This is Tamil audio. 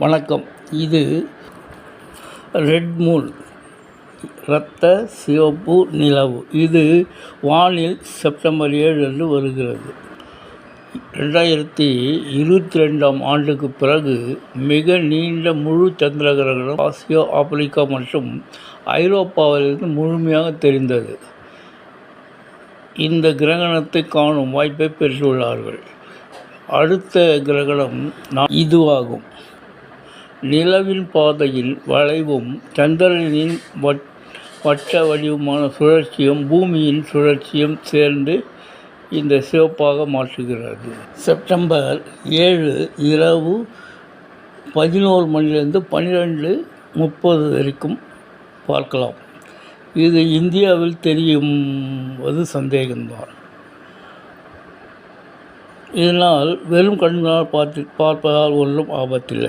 வணக்கம். இது ரெட் மூன் இரத்த சிவப்பு நிலவு. இது வானில் செப்டம்பர் ஏழு அன்று வருகிறது. ரெண்டாயிரத்தி இருபத்தி ரெண்டாம் ஆண்டுக்கு பிறகு மிக நீண்ட முழு சந்திர கிரகணம் ஆசியா ஆப்பிரிக்கா மற்றும் ஐரோப்பாவிலிருந்து முழுமையாக தெரிந்தது. இந்த கிரகணத்தை காணும் வாய்ப்பை பெற்றுள்ளார்கள். அடுத்த கிரகணம் இதுவாகும். நிலவின் பாதையில் வளைவும் சந்திரனின் வட் வட்ட வடிவமான சுழற்சியும் பூமியின் சுழற்சியும் சேர்ந்து இந்த சிவப்பாக மாற்றுகிறது. செப்டம்பர் ஏழு இரவு பதினோரு மணிலேருந்து பன்னிரெண்டு முப்பது வரைக்கும் பார்க்கலாம். இது இந்தியாவில் தெரியும் அது சந்தேகம்தான். இதனால் வெறும் கண்களால் பார்த்து பார்ப்பதால் ஒன்றும் ஆபத்தில்லை.